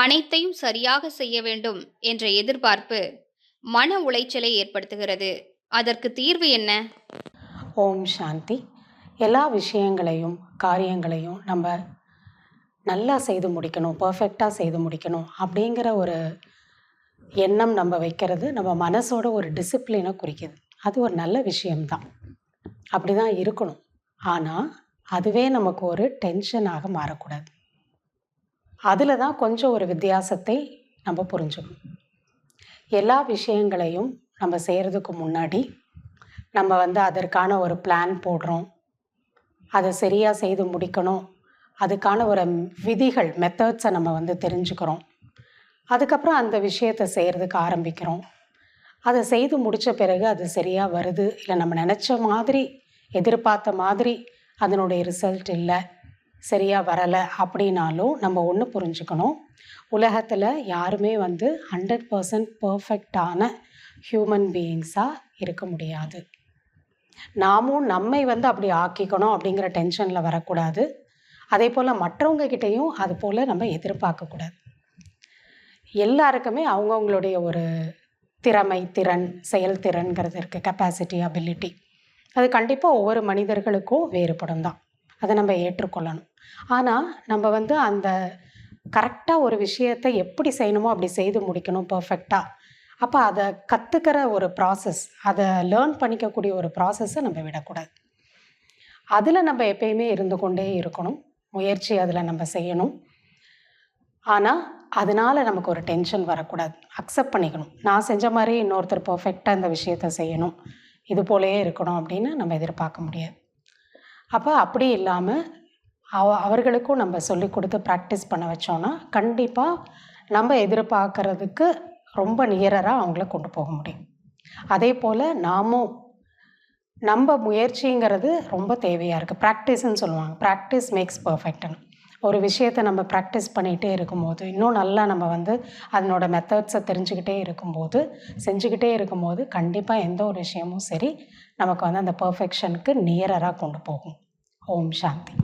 அனைத்தையும் சரியாக செய்ய வேண்டும் என்ற எதிர்பார்ப்பு மன உளைச்சலை ஏற்படுத்துகிறது. அதற்கு தீர்வு என்ன? ஓம் சாந்தி. எல்லா விஷயங்களையும் காரியங்களையும் நம்ம நல்லா செய்து முடிக்கணும் பர்ஃபெக்டாக செய்து முடிக்கணும் அப்படிங்கிற ஒரு எண்ணம் நம்ம வைக்கிறது நம்ம மனசோட ஒரு டிசிப்ளினை குறிக்குது. அது ஒரு நல்ல விஷயம்தான். அப்படி தான் இருக்கணும். ஆனால் அதுவே நமக்கு ஒரு டென்ஷனாக மாறக்கூடாது. அதில் தான் கொஞ்சம் ஒரு வித்தியாசத்தை நம்ம புரிஞ்சுக்கணும். எல்லா விஷயங்களையும் நம்ம செய்கிறதுக்கு முன்னாடி நம்ம வந்து அதற்கான ஒரு பிளான் போடுறோம். அதை சரியாக செய்து முடிக்கணும். அதுக்கான ஒரு விதிகள் மெத்தட்ஸை நம்ம வந்து தெரிஞ்சுக்கிறோம். அதுக்கப்புறம் அந்த விஷயத்தை செய்கிறதுக்கு ஆரம்பிக்கிறோம். அதை செய்து முடித்த பிறகு அது சரியாக வருது இல்லை நம்ம நினச்ச மாதிரி எதிர்பார்த்த மாதிரி அதனுடைய ரிசல்ட் இல்லை. சரியாக வரலை அப்படின்னாலும் நம்ம ஒன்று புரிஞ்சுக்கணும். உலகத்தில் யாருமே வந்து ஹண்ட்ரட் பர்சன்ட் பர்ஃபெக்டான ஹியூமன் பீயிங்ஸாக இருக்க முடியாது. நாமும் நம்மை வந்து அப்படி ஆக்கிக்கணும் அப்படிங்கிற டென்ஷனில் வரக்கூடாது. அதே போல் மற்றவங்க கிட்டேயும் அது போல் நம்ம எதிர்பார்க்கக்கூடாது எல்லாருக்குமே அவங்கவுங்களுடைய ஒரு திறமை திறன் செயல்திறன்கிறது இருக்குது கெப்பாசிட்டி அபிலிட்டி அது கண்டிப்பாக ஒவ்வொரு மனிதர்களுக்கும் வேறுபடும் தான். அதை நம்ம ஏற்றுக்கொள்ளணும். ஆனால் நம்ம வந்து அந்த கரெக்டாக ஒரு விஷயத்தை எப்படி செய்யணுமோ அப்படி செய்து முடிக்கணும் பர்ஃபெக்டாக அப்போ அதை கற்றுக்கிற ஒரு ப்ராசஸ் அதை லேர்ன் பண்ணிக்கக்கூடிய ஒரு ப்ராசஸை நம்ம விடக்கூடாது. அதில் நம்ம எப்பயுமே இருந்து கொண்டே இருக்கணும். முயற்சி அதில் நம்ம செய்யணும். ஆனால் அதனால் நமக்கு ஒரு டென்ஷன் வரக்கூடாது. அக்செப்ட் பண்ணிக்கணும். நான் செஞ்ச மாதிரி இன்னொருத்தர் பர்ஃபெக்டாக இந்த விஷயத்த செய்யணும். இது போலயே இருக்கணும் அப்படின்னு நம்ம எதிர்பார்க்க முடியாது. அப்போ அப்படி இல்லாமல் அவ அவர்களுக்கும் நம்ம சொல்லி கொடுத்து ப்ராக்டிஸ் பண்ண வச்சோன்னா கண்டிப்பாக நம்ம எதிர்பார்க்கறதுக்கு ரொம்ப நியரராக அவங்கள கொண்டு போக முடியும். அதே போல் நாமும் நம்ம முயற்சிங்கிறது ரொம்ப தேவையாக இருக்குது ப்ராக்டிஸ்ன்னு சொல்லுவாங்க. ப்ராக்டிஸ் மேக்ஸ் பர்ஃபெக்ட்னு ஒரு விஷயத்தை நம்ம ப்ராக்டிஸ் பண்ணிகிட்டே இருக்கும்போது இன்னும் நல்லா நம்ம வந்து அதனோட மெத்தட்ஸை தெரிஞ்சுக்கிட்டே இருக்கும்போது செஞ்சுக்கிட்டே இருக்கும்போது கண்டிப்பாக எந்த ஒரு விஷயமும் சரி நமக்கு வந்து அந்த பர்ஃபெக்ஷனுக்கு நியரராக கொண்டு போகும். ஓம் சாந்தி.